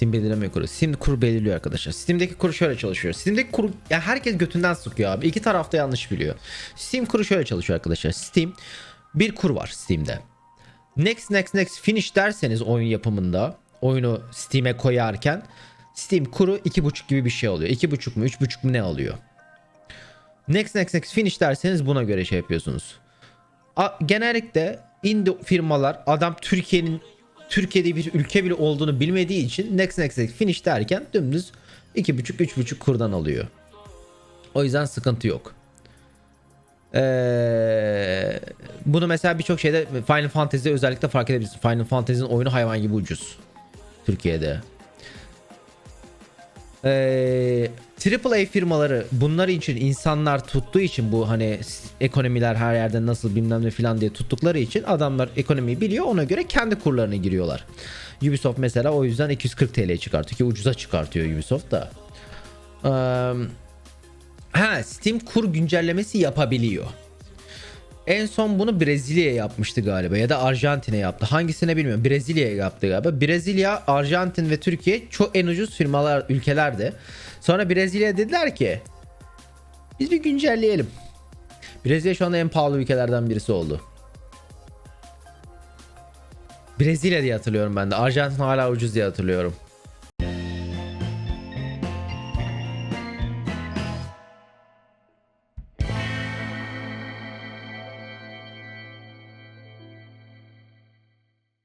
Steam belirleme kuru. Steam kuru belirliyor arkadaşlar. Steam'deki kuru şöyle çalışıyor. Steam'deki kuru ya herkes götünden sıkıyor abi. İki tarafta yanlış biliyor. Steam kuru şöyle çalışıyor arkadaşlar. Steam bir kur var Steam'de. Next next next finish derseniz oyun yapımında oyunu Steam'e koyarken Steam kuru 2.5 gibi bir şey oluyor. 2.5 mu 3.5 mu ne alıyor? Next next next finish derseniz buna göre şey yapıyorsunuz. A- genellikle indie firmalar adam Türkiye'nin Türkiye'de bir ülke bile olduğunu bilmediği için next next next finish derken dümdüz 2.5 3.5 kurdan alıyor. O yüzden sıkıntı yok. Ee, bunu mesela birçok şeyde Final Fantasy'de özellikle fark edebilirsin. Final Fantasy'nin oyunu hayvan gibi ucuz. Türkiye'de. Ee, AAA firmaları bunlar için insanlar tuttuğu için bu hani ekonomiler her yerde nasıl bilmem ne filan diye tuttukları için adamlar ekonomiyi biliyor ona göre kendi kurlarına giriyorlar. Ubisoft mesela o yüzden 240 TL çıkartıyor ki ucuza çıkartıyor Ubisoft da. Ee, ha Steam kur güncellemesi yapabiliyor. En son bunu Brezilya yapmıştı galiba ya da Arjantin'e yaptı. Hangisine bilmiyorum. Brezilya'ya yaptı galiba. Brezilya, Arjantin ve Türkiye çok en ucuz firmalar ülkelerdi. Sonra Brezilya dediler ki biz bir güncelleyelim. Brezilya şu anda en pahalı ülkelerden birisi oldu. Brezilya diye hatırlıyorum ben de. Arjantin hala ucuz diye hatırlıyorum.